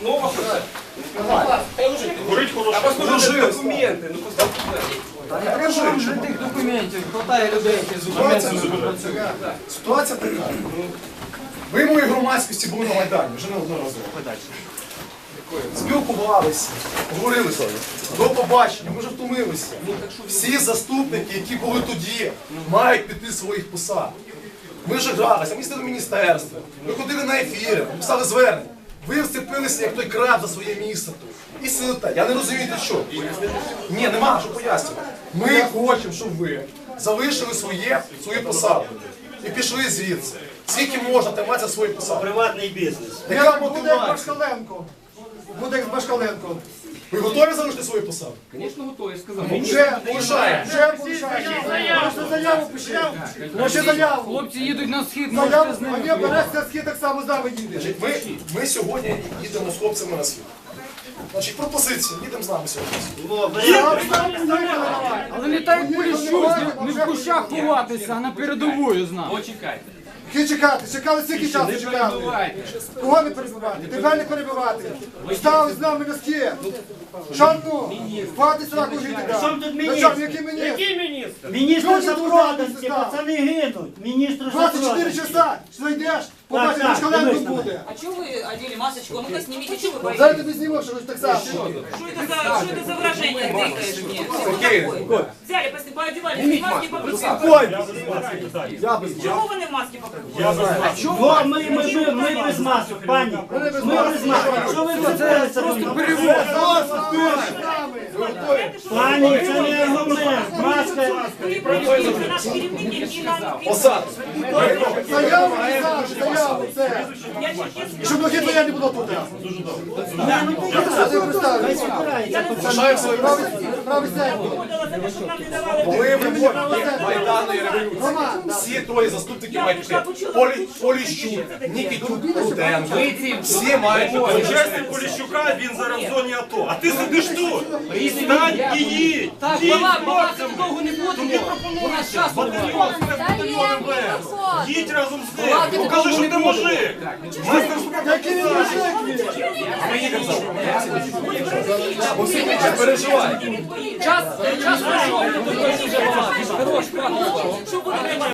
Ну, це? Хай лежить. Горить А послухайте документи, ну поставте. Та не кажу, вже тих документів, хватає людей, які з документами працюють. Ситуація така. Ви мої громадськості були на Майдані, вже неодноразово. Спілкувалися, говорили собі. До побачення, ми вже втомилися. Всі заступники, які були тоді, мають піти з своїх посад. Ми вже гралися, ми їздили до міністерства, ми ходили на ефіри, ми писали звернення. Ви вцепилися, як той краб за своє місце тут. І сидите. Я не розумію, для чого. Ні, нема що пояснювати. Ми хочемо, щоб ви залишили своє, свою посаду і пішли звідси. Скільки можна триматися свою посаду. Приватний бізнес. Яка Буде як мотивація? Башкаленко. Буде як Башкаленко. Ви готові залишити свою посаду? Звісно, готові, сказав. Вже Полишаємо. Вже порушає. Можна заяву пишіть. Може заяву. Хлопці їдуть на схід, Заяву, з а ними. ні, береться схід так само з нами їде. Ми, ми сьогодні їдемо з хлопцями на схід. Значить, пропозиція, їдемо з нами сьогодні. Але не так Поліщук, не в кущах ховатися, а на передовую з нами. Почекайте. Які чекати? Чекали скільки часу Не чекали? перебивайте. Кого не перебивати? Тебе не перебивати. Стали з нами на схід. Шану, хватить сраку жити. Чому тут Ну міністр? що, який міністр? Міністр Люди запроданці, тут пацани гинуть. Міністр 24 запроданці. часа, зайдеш, побачиш, так, Башкаленко дивись на буде. А что вы одели масочку? Ну-ка снимите, что вы боитесь? Зараз тобі зніму, що ви так само. Что это за, что это за выражение тыкаешь мне? Что такое? Що? Поодевали маски покрутили. Чего вы не маски маске покрутили? О, ми, ми, ми, ми без масок, пані. Ми без масок. Що ви вцепилися? Просто Пані, це не аргумент. Маска. Посаду. Заяву заяву. Я Щоб блохи твоя не було тут. Залишаємо свою не давали... Коли ви будете Майданої революції, всі троє заступників мають піти. Поліщук, Нікітюк, Руденко. Всі мають піти. Учасник Поліщука, він зараз в зоні АТО. А ти сидиш тут. Стань і їдь. Так, бала, бала, довго не будемо. У нас часу немає. Батальйон. Їдь разом з ним. Покажи, що ти мужик. який він мужик він? Не переживай. Час, час пройшов. Хорош, правда. Щоб вони